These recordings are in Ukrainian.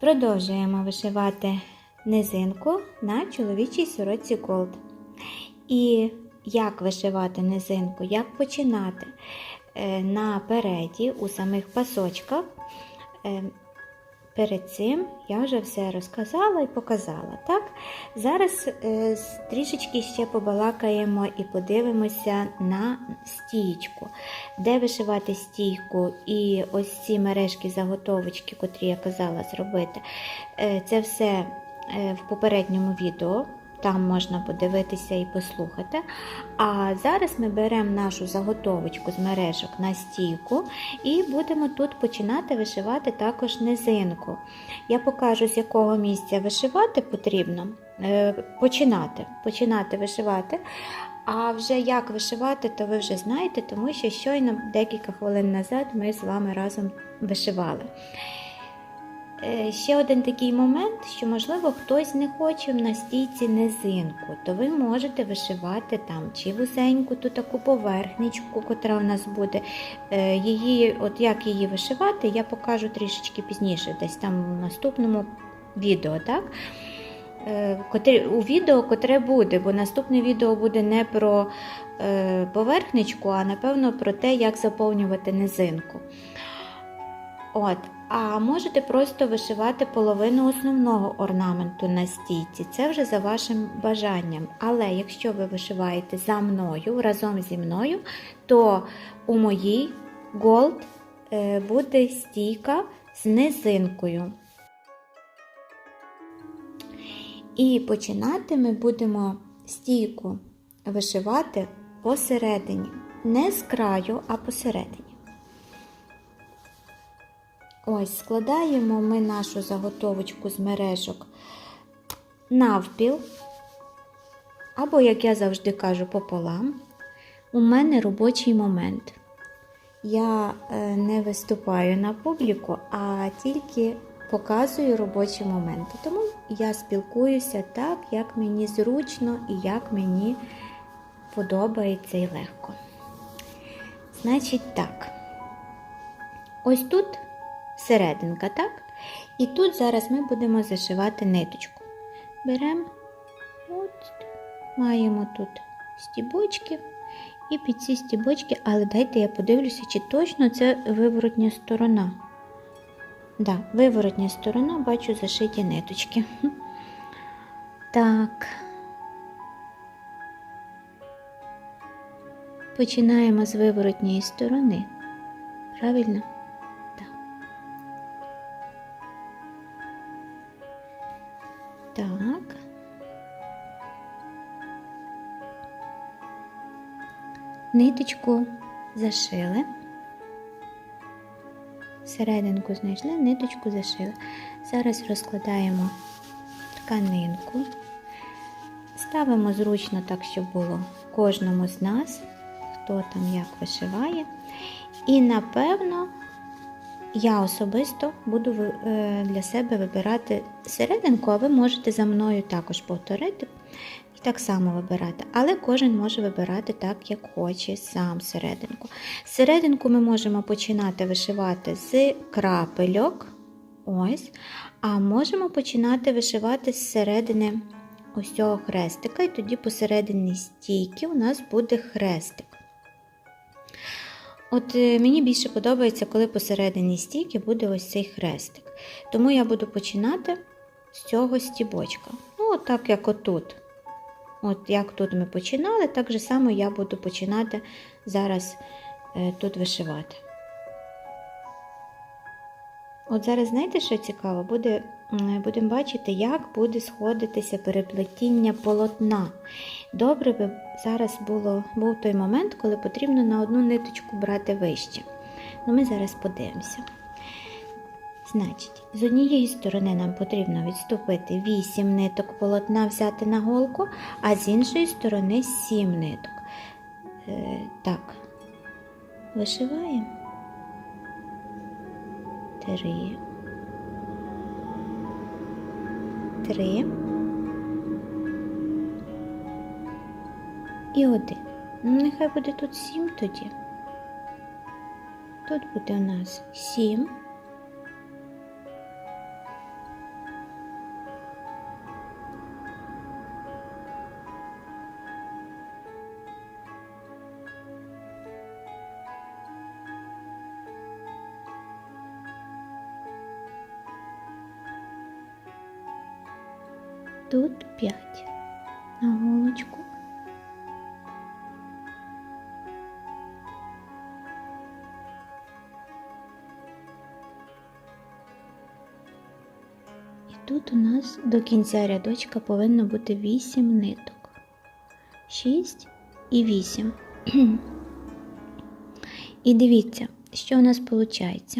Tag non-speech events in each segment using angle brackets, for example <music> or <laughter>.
Продовжуємо вишивати низинку на чоловічій сорочці колд. І як вишивати низинку, як починати на напереді у самих пасочках. Перед цим я вже все розказала і показала. Так? Зараз е, трішечки ще побалакаємо і подивимося на стійку. Де вишивати стійку і ось ці мережки заготовочки, котрі я казала зробити. Е, Це все е, в попередньому відео. Там можна подивитися і послухати. А зараз ми беремо нашу заготовочку з мережок на стійку і будемо тут починати вишивати також низинку. Я покажу, з якого місця вишивати потрібно. Е, Починати, починати вишивати. А вже як вишивати, то ви вже знаєте, тому що щойно декілька хвилин назад ми з вами разом вишивали. Е, Ще один такий момент, що, можливо, хтось не хоче на стійці низинку, то ви можете вишивати там чи вузеньку ту таку поверхничку, котра у нас буде. Е, Її, от як її вишивати, я покажу трішечки пізніше, десь там в наступному відео. так? Е, У відео, котре буде, бо наступне відео буде не про поверхничку, а напевно про те, як заповнювати низинку. От, а можете просто вишивати половину основного орнаменту на стійці. Це вже за вашим бажанням. Але якщо ви вишиваєте за мною, разом зі мною, то у моїй Gold е, буде стійка з низинкою. І починати ми будемо стійку вишивати посередині. Не з краю, а посередині. Ось, складаємо ми нашу заготовочку з мережок навпіл, або, як я завжди кажу, пополам. У мене робочий момент. Я е, не виступаю на публіку, а тільки показую робочі моменти. Тому я спілкуюся так, як мені зручно і як мені подобається і легко. Значить так. Ось тут серединка, так? І тут зараз ми будемо зашивати ниточку. Беремо, от, маємо тут стібочки. І під ці стібочки, але дайте я подивлюся, чи точно це виворотня сторона. Да, виворотня сторона, бачу зашиті ниточки. <laughs> Так. Починаємо з виворотньої сторони. Правильно? Ниточку зашили. Серединку знайшли, ниточку зашили. Зараз розкладаємо тканинку. Ставимо зручно так, щоб було кожному з нас, хто там як вишиває. І напевно я особисто буду е, для себе вибирати серединку, а ви можете за мною також повторити так само вибирати. Але кожен може вибирати так, як хоче сам серединку. Серединку ми можемо починати вишивати з крапельок. Ось, а можемо починати вишивати з середини ось цього хрестика, і тоді посередині стійки у нас буде хрестик. От е, мені більше подобається, коли посередині стійки буде ось цей хрестик. Тому я буду починати з цього стібочка. Ну, так як отут. От як тут ми починали, так же само я буду починати зараз е, тут вишивати. От зараз знаєте, що цікаво? Буде, будемо бачити, як буде сходитися переплетіння полотна. Добре би зараз було, був той момент, коли потрібно на одну ниточку брати вище. Ну, ми зараз подивимося. Значить, з однієї сторони нам потрібно відступити 8 ниток полотна взяти на голку, а з іншої сторони 7 ниток. Е, так, вишиваємо. Три. Три. І один. Ну, нехай буде тут сім тоді. Тут буде у нас сім. Тут 5 на голочку. І тут у нас до кінця рядочка повинно бути 8 ниток. 6 і 8. І дивіться, що у нас виходить.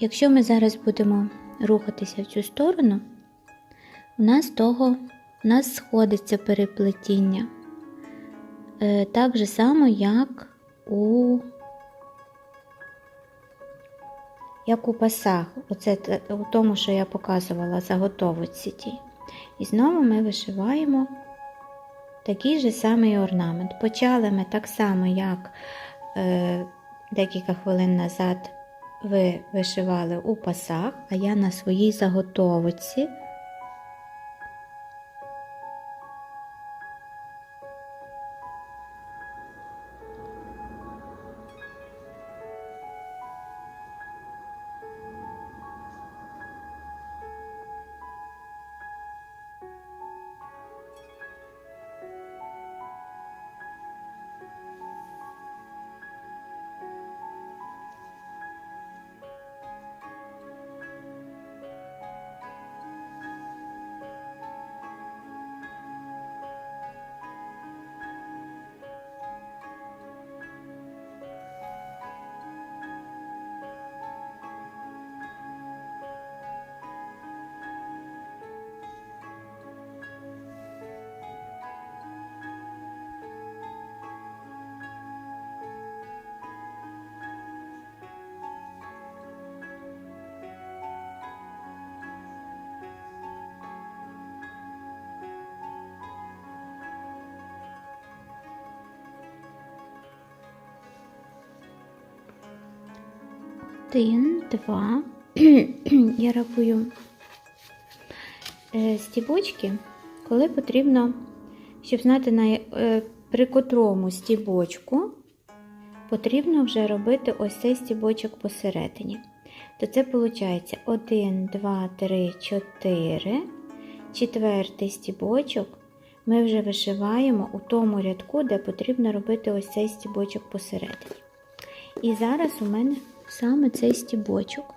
Якщо ми зараз будемо рухатися в цю сторону, у нас того у нас сходиться переплетіння. Е, так же само, як у як у пасах, оце у тому, що я показувала заготовці тій. І знову ми вишиваємо такий же самий орнамент. Почали ми так само, як е, декілька хвилин назад ви вишивали у пасах, а я на своїй заготовці. Один, два. <clears throat> Я рахую е, стібочки, коли потрібно, щоб знати, на, е, при котрому стібочку потрібно вже робити ось цей стібочок посередині. То це виходить 1, 2, 3, 4. Четвертий стібочок ми вже вишиваємо у тому рядку, де потрібно робити ось цей стібочок посередині. І зараз у мене саме цей стібочок.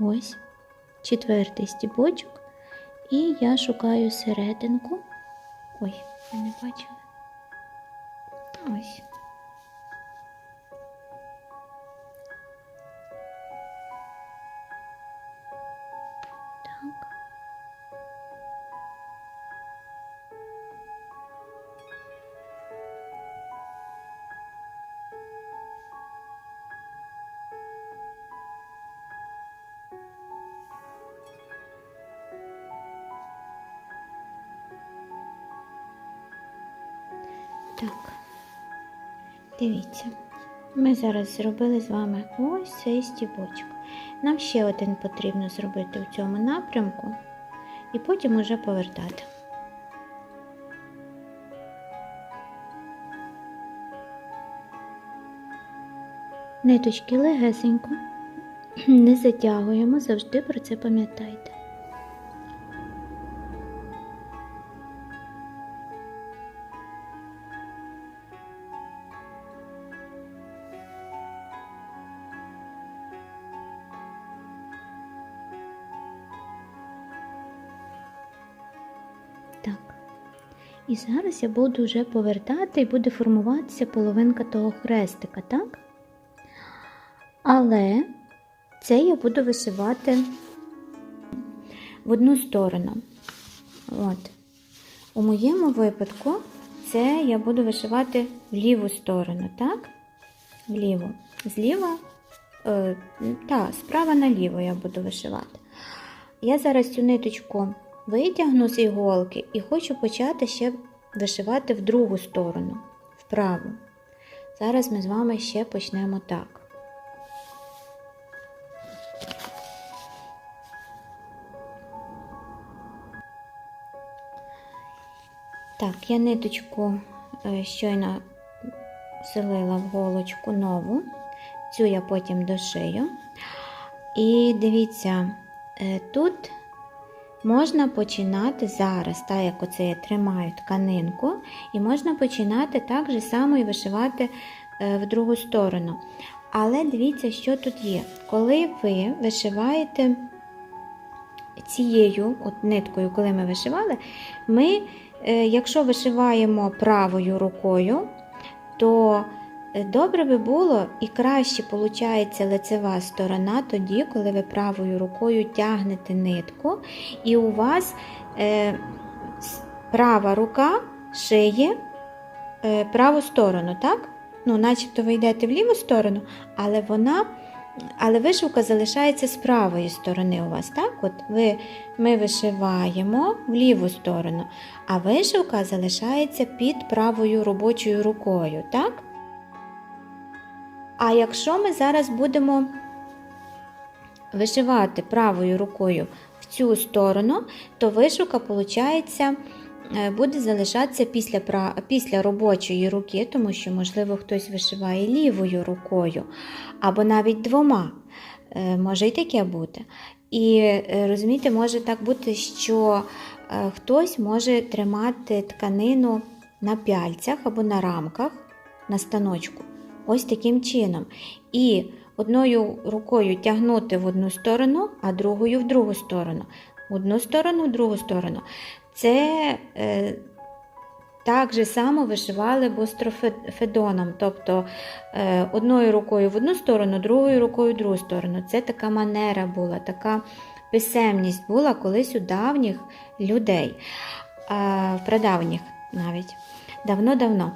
Ось четвертий стібочок. І я шукаю серединку. Ой, ви не бачили. Ось. Дивіться, ми зараз зробили з вами ось цей стібочок. Нам ще один потрібно зробити в цьому напрямку і потім уже повертати. Ниточки легесенько, <clears throat> не затягуємо, завжди про це пам'ятайте. І зараз я буду вже повертати і буде формуватися половинка того хрестика, так? Але це я буду вишивати в одну сторону. От. У моєму випадку це я буду вишивати в ліву сторону, так? Вліво. Зліва, е, та, справа наліво я буду вишивати. Я зараз цю ниточку витягну з іголки і хочу почати ще вишивати в другу сторону, вправу. Зараз ми з вами ще почнемо так. Так, я ниточку е, щойно вселила в голочку нову, цю я потім дошию. І дивіться, е, тут можна починати зараз, так як оце я тримаю тканинку, і можна починати так же само і вишивати е, в другу сторону. Але дивіться, що тут є. Коли ви вишиваєте цією от ниткою, коли ми вишивали, ми, е, якщо вишиваємо правою рукою, то добре би було і краще виходить лицева сторона тоді, коли ви правою рукою тягнете нитку, і у вас е, права рука шиє е, праву сторону, так? Ну, начебто ви йдете в ліву сторону, але вона. Але вишивка залишається з правої сторони у вас, так? От ви, ми вишиваємо в ліву сторону, а вишивка залишається під правою робочою рукою, так? А якщо ми зараз будемо вишивати правою рукою в цю сторону, то вишивка, виходить, буде залишатися після, після робочої руки, тому що, можливо, хтось вишиває лівою рукою, або навіть двома. Е, Може і таке бути. І е, розумієте, може так бути, що е, хтось може тримати тканину на пяльцях або на рамках на станочку. Ось таким чином. І одною рукою тягнути в одну сторону, а другою в другу сторону. В одну сторону, в другу сторону. Це е, так же само вишивали бострофедоном, тобто е, одною рукою в одну сторону, другою рукою в другу сторону. Це така манера була, така писемність була колись у давніх людей, е, прадавніх навіть давно-давно.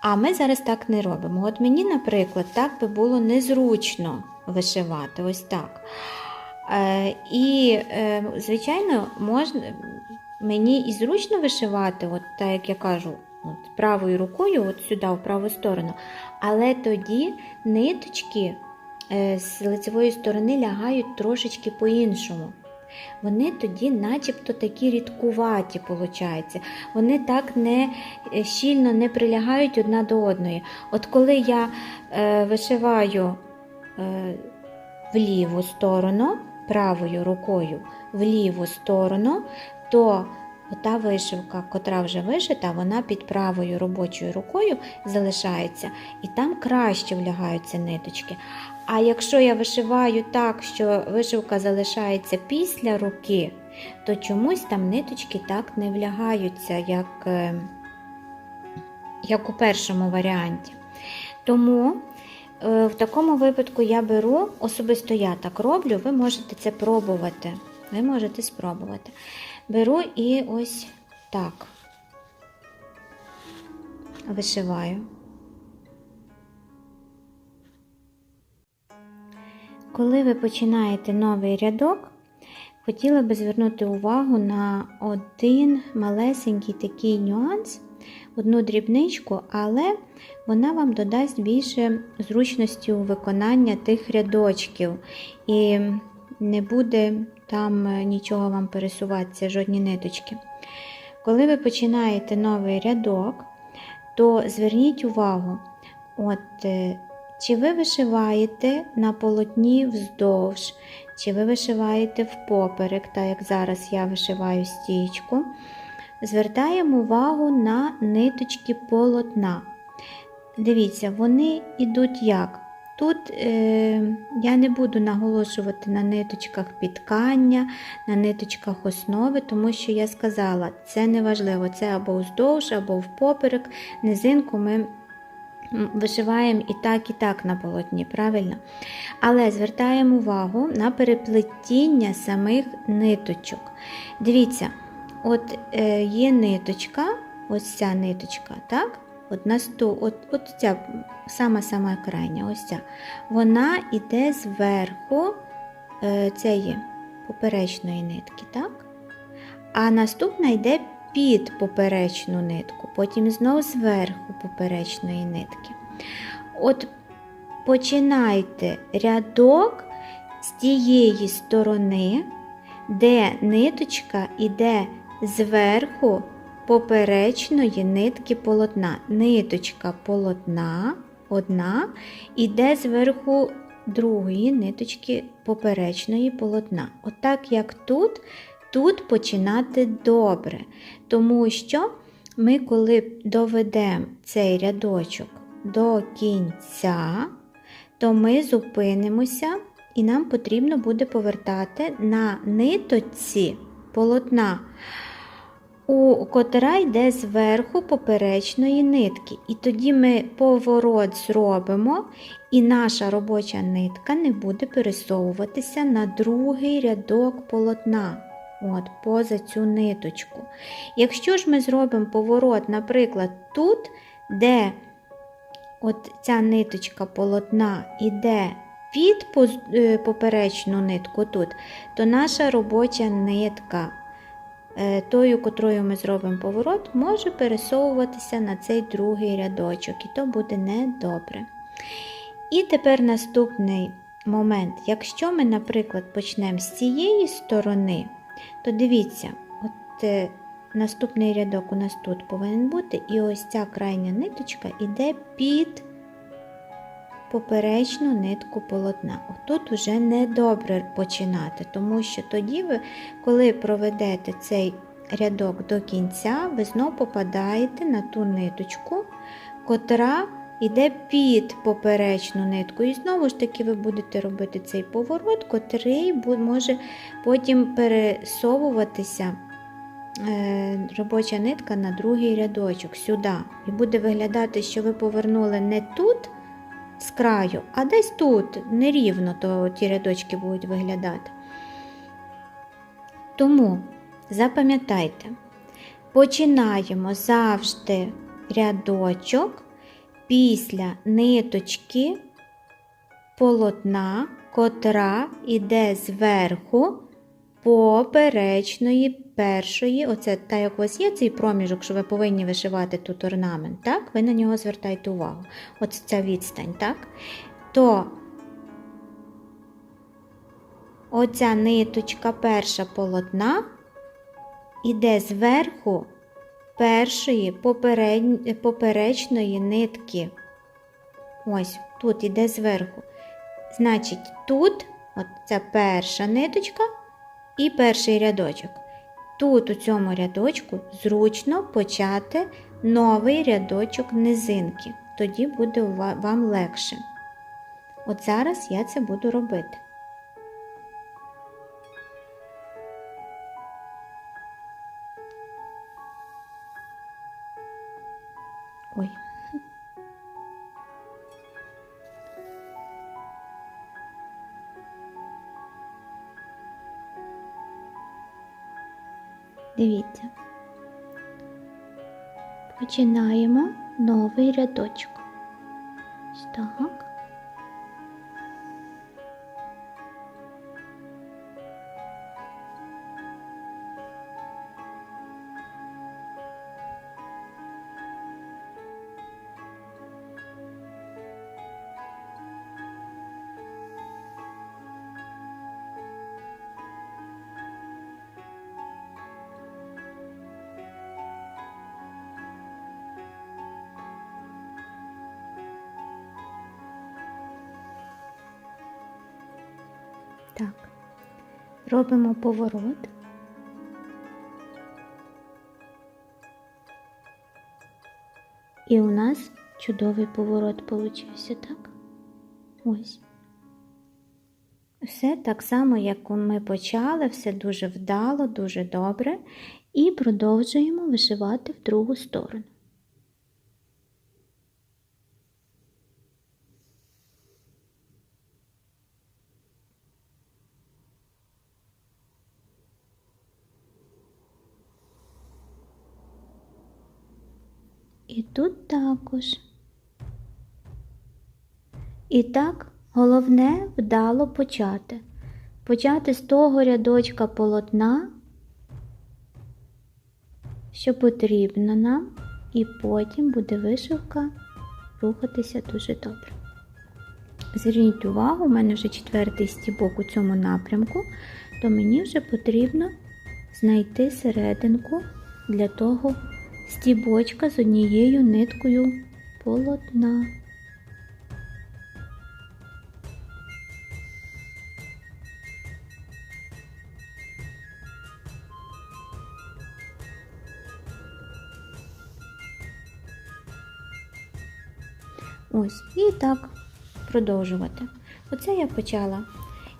А ми зараз так не робимо. От мені, наприклад, так би було незручно вишивати, ось так. Е, і, е, звичайно, можна, мені і зручно вишивати, от так як я кажу, от правою рукою, от сюди, в праву сторону. Але тоді ниточки е, з лицевої сторони лягають трошечки по-іншому. Вони тоді, начебто, такі рідкуваті, виходить. Вони так не е, щільно не прилягають одна до одної. От коли я е, вишиваю е, в ліву сторону, правою рукою в ліву сторону, то ота вишивка, котра вже вишита, вона під правою робочою рукою залишається, і там краще влягаються ниточки. А якщо я вишиваю так, що вишивка залишається після руки, то чомусь там ниточки так не влягаються, як, е, як у першому варіанті. Тому е, в такому випадку я беру, особисто я так роблю, ви можете це пробувати. Ви можете спробувати. Беру і ось так вишиваю. Коли ви починаєте новий рядок, хотіла би звернути увагу на один малесенький такий нюанс, одну дрібничку, але вона вам додасть більше зручності у виконання тих рядочків. І не буде там нічого вам пересуватися, жодні ниточки. Коли ви починаєте новий рядок, то зверніть увагу, от, е, чи ви вишиваєте на полотні вздовж, чи ви вишиваєте впоперек, так як зараз я вишиваю стічку. Звертаємо увагу на ниточки полотна. Дивіться, вони йдуть як? Тут е, я не буду наголошувати на ниточках підкання, на ниточках основи, тому що я сказала, це не важливо, це або вздовж, або впоперек. Низинку ми вишиваємо і так, і так на полотні, правильно? Але звертаємо увагу на переплетіння самих ниточок. Дивіться, от е, є ниточка, ось ця ниточка, так? От, насту, от, от ця сама-сама крайня, ось ця. Вона йде зверху е, цієї поперечної нитки, так? А наступна йде під поперечну нитку, потім знову зверху поперечної нитки. От починайте рядок з тієї сторони, де ниточка йде зверху поперечної нитки полотна. Ниточка полотна одна іде зверху другої ниточки поперечної полотна. Отак, як тут, тут починати добре, тому що ми, коли доведемо цей рядочок до кінця, то ми зупинимося і нам потрібно буде повертати на ниточці полотна, у котра йде зверху поперечної нитки. І тоді ми поворот зробимо, і наша робоча нитка не буде пересовуватися на другий рядок полотна. От, поза цю ниточку. Якщо ж ми зробимо поворот, наприклад, тут, де от ця ниточка полотна йде під поперечну нитку тут, то наша робоча нитка, е, тою, котрою ми зробимо поворот, може пересовуватися на цей другий рядочок, і то буде недобре. І тепер наступний момент. Якщо ми, наприклад, почнемо з цієї сторони, то дивіться, от е, наступний рядок у нас тут повинен бути, і ось ця крайня ниточка йде під поперечну нитку полотна. Отут уже недобре починати, тому що тоді ви, коли проведете цей рядок до кінця, ви знову попадаєте на ту ниточку, котра йде під поперечну нитку. І знову ж таки ви будете робити цей поворот, котрий може потім пересовуватися. Е, робоча нитка на другий рядочок сюди. І буде виглядати, що ви повернули не тут, з краю, а десь тут нерівно то ті рядочки будуть виглядати. Тому запам'ятайте, починаємо завжди рядочок після ниточки полотна, котра йде зверху поперечної першої, оце та як у вас є цей проміжок, що ви повинні вишивати тут орнамент, так? ви на нього звертайте увагу. Оце ця відстань, так? То оця ниточка перша полотна іде зверху першої поперечної нитки. Ось, тут іде зверху. Значить, тут, от ця перша ниточка і перший рядочок. Тут у цьому рядочку зручно почати новий рядочок низинки, тоді буде вам легше. От зараз я це буду робити. Ой. Дивіться. Починаємо новий рядочок. Так. Так, робимо поворот. І у нас чудовий поворот получився, так? Ось. Все так само, як ми почали, все дуже вдало, дуже добре. І продовжуємо вишивати в другу сторону. І тут також. І так, головне вдало почати. Почати з того рядочка полотна, що потрібно нам, і потім буде вишивка рухатися дуже добре. Зверніть увагу, у мене вже четвертий стібок у цьому напрямку, то мені вже потрібно знайти серединку для того стібочка з однією ниткою полотна. Ось, і так продовжувати. Оце я почала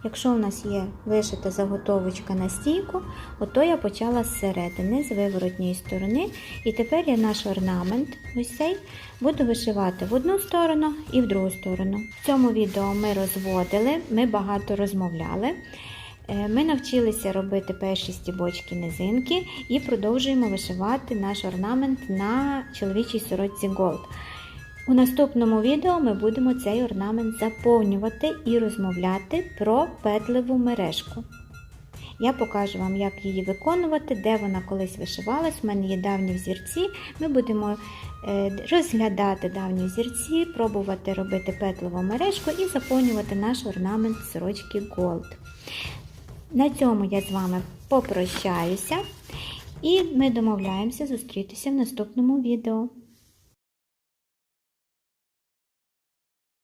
Якщо у нас є вишита заготовочка на стійку, ото я почала з середини, з виворотньої сторони. І тепер я наш орнамент, ось цей, буду вишивати в одну сторону і в другу сторону. В цьому відео ми розводили, ми багато розмовляли. Е, Ми навчилися робити перші стібочки низинки і продовжуємо вишивати наш орнамент на чоловічій сорочці Gold. У наступному відео ми будемо цей орнамент заповнювати і розмовляти про петлеву мережку. Я покажу вам, як її виконувати, де вона колись вишивалась. У мене є давні взірці. Ми будемо е, розглядати давні взірці, пробувати робити петлеву мережку і заповнювати наш орнамент сорочки Gold. На цьому я з вами попрощаюся і ми домовляємося зустрітися в наступному відео.